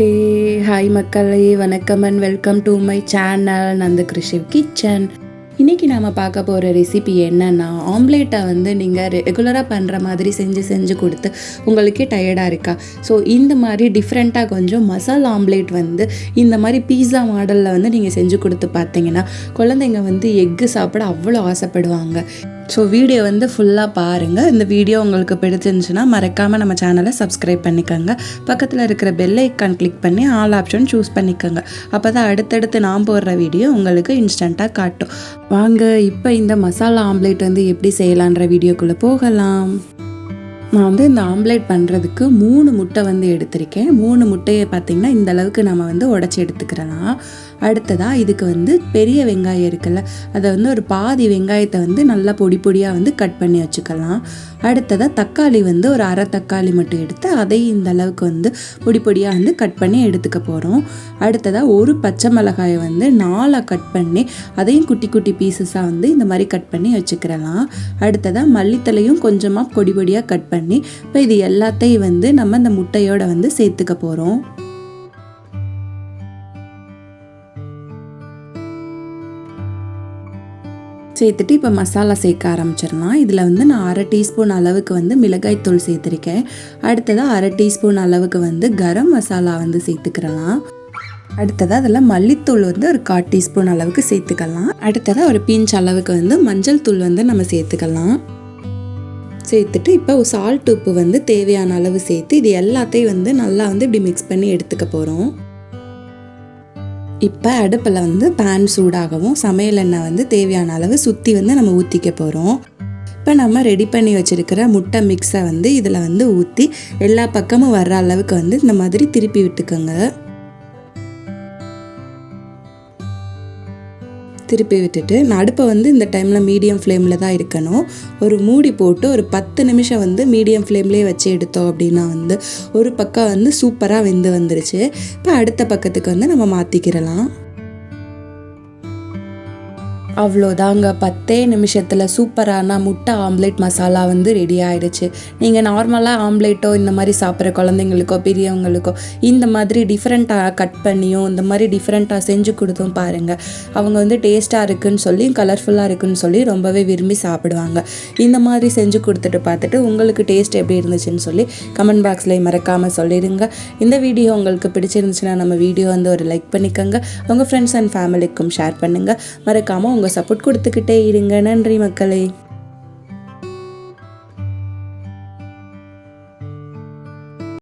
ஹே hi மக்களே வணக்கம் and welcome to my channel Nanda Krishiv kitchen இன்றைக்கி நாம் பார்க்க போகிற ரெசிபி என்னென்னா ஆம்லேட்டை வந்து நீங்கள் ரெகுலராக பண்ணுற மாதிரி செஞ்சு செஞ்சு கொடுத்து உங்களுக்கே டயர்டாக இருக்கா? ஸோ இந்த மாதிரி டிஃப்ரெண்ட்டாக கொஞ்சம் மசாலா ஆம்லேட் வந்து இந்த மாதிரி பீஸா மாடலில் வந்து நீங்கள் செஞ்சு கொடுத்து பார்த்தீங்கன்னா குழந்தைங்க வந்து எக்கு சாப்பிட அவ்வளோ ஆசைப்படுவாங்க. ஸோ வீடியோ வந்து ஃபுல்லாக பாருங்கள் இந்த வீடியோ உங்களுக்கு பிடிச்சிருந்துச்சுன்னா மறக்காமல் நம்ம சேனலை சப்ஸ்கிரைப் பண்ணிக்கோங்க. பக்கத்தில் இருக்கிற பெல் ஐக்கான் கிளிக் பண்ணி ஆல் ஆப்ஷன் சூஸ் பண்ணிக்கோங்க. அப்போ தான் அடுத்தடுத்து நான் போடுற வீடியோ உங்களுக்கு இன்ஸ்டண்ட்டாக காட்டும். வாங்க இப்போ இந்த மசாலா ஆம்லேட் வந்து எப்படி செய்யலான்ற வீடியோக்குள்ளே போகலாம். நான் வந்து இந்த ஆம்லேட் பண்ணுறதுக்கு மூணு முட்டை வந்து எடுத்திருக்கேன். மூணு முட்டையை பார்த்திங்கன்னா இந்த அளவுக்கு நம்ம வந்து உடச்சி எடுத்துக்கிறலாம் அடுத்ததாக இதுக்கு வந்து பெரிய வெங்காயம் இருக்குல்ல அதை வந்து ஒரு பாதி வெங்காயத்தை வந்து நல்லா பொடி பொடியாக வந்து கட் பண்ணி வச்சுக்கலாம். அடுத்ததாக தக்காளி வந்து ஒரு அரை தக்காளி மட்டும் எடுத்து அதையும் இந்த அளவுக்கு வந்து பொடி பொடியாக வந்து கட் பண்ணி எடுத்துக்க போகிறோம் அடுத்ததாக ஒரு பச்சை மிளகாயை வந்து நாலாக கட் பண்ணி அதையும் குட்டி குட்டி பீசஸாக வந்து இந்த மாதிரி கட் பண்ணி வச்சுக்கிறலாம் அடுத்ததாக மல்லித்தலையும் கொஞ்சமாக பொடி பொடியாக கட் பண்ணி இப்போ இது எல்லாத்தையும் வந்து நம்ம இந்த முட்டையோட வந்து சேர்த்துக்க போகிறோம் சேர்த்துட்டு இப்போ மசாலா சேர்க்க ஆரம்பிச்சிடலாம். இதில் வந்து நான் அரை டீஸ்பூன் அளவுக்கு வந்து மிளகாய்த்தூள் சேர்த்துருக்கேன். அடுத்ததாக அரை டீஸ்பூன் அளவுக்கு வந்து கரம் மசாலா வந்து சேர்த்துக்கிறலாம். அடுத்ததாக அதில் மல்லித்தூள் வந்து ஒரு கால் டீஸ்பூன் அளவுக்கு சேர்த்துக்கலாம். அடுத்ததாக ஒரு பிஞ்ச் அளவுக்கு வந்து மஞ்சள் தூள் வந்து நம்ம சேர்த்துக்கலாம். சேர்த்துட்டு இப்போ சால்ட் உப்பு வந்து தேவையான அளவு சேர்த்து இது எல்லாத்தையும் வந்து நல்லா வந்து இப்படி மிக்ஸ் பண்ணி எடுத்துக்க போகிறோம் இப்போ அடுப்பில் வந்து பேன் சூடாகவும் சமையல் எண்ணெய் வந்து தேவையான அளவு சுற்றி வந்து நம்ம ஊற்றிக்க போகிறோம் இப்போ நம்ம ரெடி பண்ணி வச்சுருக்கிற முட்டை மிக்ஸை வந்து இதில் வந்து ஊற்றி எல்லா பக்கமும் வர்ற அளவுக்கு வந்து இந்த மாதிரி திருப்பி விட்டுக்கோங்க. திருப்பி விட்டுட்டு நான் அடுப்பை வந்து இந்த டைமில் மீடியம் ஃப்ளேமில் தான் இருக்கணும். ஒரு மூடி போட்டு ஒரு பத்து நிமிஷம் வந்து மீடியம் ஃப்ளேம்லேயே வச்சு எடுத்தோம் அப்படின்னா வந்து ஒரு பக்கம் வந்து சூப்பராக வெந்து வந்துருச்சு. இப்போ அடுத்த பக்கத்துக்கு வந்து நம்ம மாற்றிக்கிறலாம் அவ்வளோதாங்க. பத்தே நிமிஷத்தில் சூப்பரான முட்டை ஆம்லேட் மசாலா வந்து ரெடி ஆயிடுச்சு. நீங்கள் நார்மலாக ஆம்லேட்டோ இந்த மாதிரி சாப்பிட்ற குழந்தைங்களுக்கோ பெரியவங்களுக்கோ இந்த மாதிரி டிஃப்ரெண்ட்டாக கட் பண்ணியும் இந்த மாதிரி டிஃப்ரெண்ட்டாக செஞ்சு கொடுத்தும் பாருங்கள் அவங்க வந்து டேஸ்ட்டாக இருக்குன்னு சொல்லி கலர்ஃபுல்லாக இருக்குன்னு சொல்லி ரொம்பவே விரும்பி சாப்பிடுவாங்க. இந்த மாதிரி செஞ்சு கொடுத்துட்டு பார்த்துட்டு உங்களுக்கு டேஸ்ட் எப்படி இருந்துச்சுன்னு சொல்லி கமெண்ட் பாக்ஸில் மறக்காமல் சொல்லிடுங்க. இந்த வீடியோ உங்களுக்கு பிடிச்சிருந்துச்சுன்னா நம்ம வீடியோ வந்து ஒரு லைக் பண்ணிக்கோங்க. உங்கள் ஃப்ரெண்ட்ஸ் அண்ட் ஃபேமிலிக்கும் ஷேர் பண்ணுங்கள் மறக்காமல் உங்கள் சப்போர்ட் கொடுத்துக்கிட்டே இருங்க. நன்றி மக்களே.